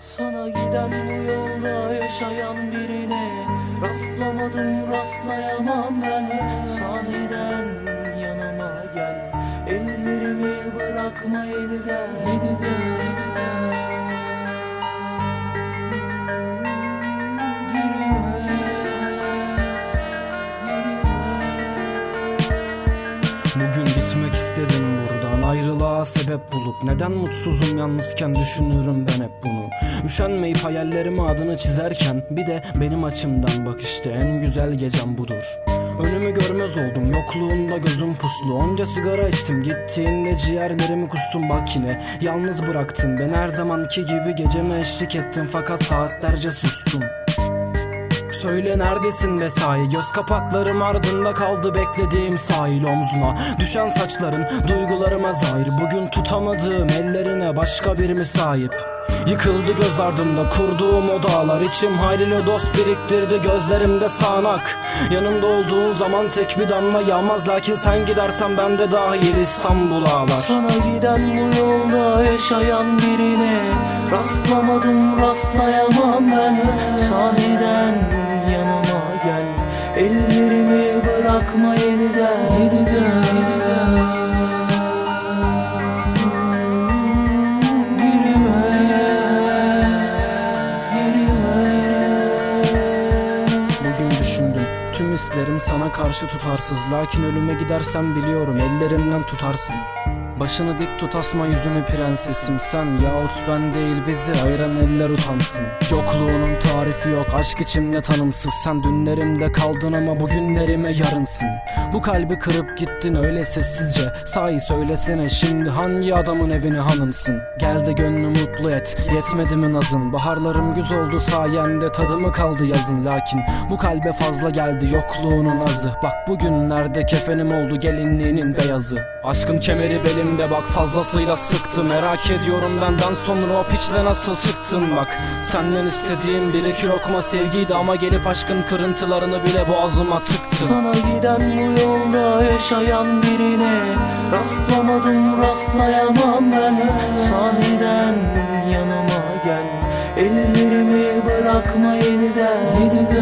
Sana giden bu yolda yaşayan birine Rastlamadım rastlayamam ben. Sahiden yanıma gel Ellerimi bırakma yeniden Yeniden gitmek istedim buradan. Ayrılığa sebep bulup Neden mutsuzum? Yalnızken düşünürüm ben hep bunu. Üşenmeyip hayallerime adını çizerken Bir de benim açımdan bak işte en güzel gecem budur. Önümü görmez oldum yokluğunda gözüm puslu. Onca sigara içtim gittiğinde ciğerlerimi kustum. Bak yine Yalnız bıraktın ben her zamanki gibi geceme eşlik ettim. Fakat saatlerce sustum Söyle neredesin mesai Göz kapaklarım ardında kaldı beklediğim sahil omzuna. Düşen saçların duygularıma zahir. Bugün tutamadığım ellerine başka biri mi sahip? Yıkıldı göz ardımda kurduğum o dağlar İçim hayliyle dost biriktirdi gözlerimde sağanak. Yanımda olduğun zaman tek bir damla yağmaz. Lakin sen gidersen ben de dahil İstanbul ağlar. Sana giden bu yolda yaşayan birine Rastlamadım rastlayamam ben. Sahiden Bırakma yeniden Yeniden düşündüm Tüm hislerim sana karşı tutarsız. Lakin ölüme gidersem biliyorum ellerimden tutarsın Başını dik tut asma yüzünü prensesim. Sen yahut ben değil bizi ayıran eller utansın. Yokluğunun tarifi yok aşk içimde tanımsız. Sen dünlerimde kaldın ama bugünlerime yarınsın. Bu kalbi kırıp gittin öyle sessizce. Sahi söylesene şimdi hangi adamın evini hanımsın? Gel de gönlü mutlu et yetmedi mi nazın? Baharlarım güz oldu sayende tadımı kaldı yazın? Lakin bu kalbe fazla geldi yokluğunun azı. Bak bugünlerde kefenim oldu gelinliğinin beyazı Aşkın kemeri belimde bak fazlasıyla sıktı. Merak ediyorum benden sonra o piçle nasıl çıktın? Bak Senden istediğim bir iki lokma sevgiydi Ama gelip aşkın kırıntılarını bile boğazıma tıktın Sana giden bu yolda yaşayan birine Rastlamadım rastlayamam ben. Sahiden yanıma gel Ellerimi bırakma yeniden Yeniden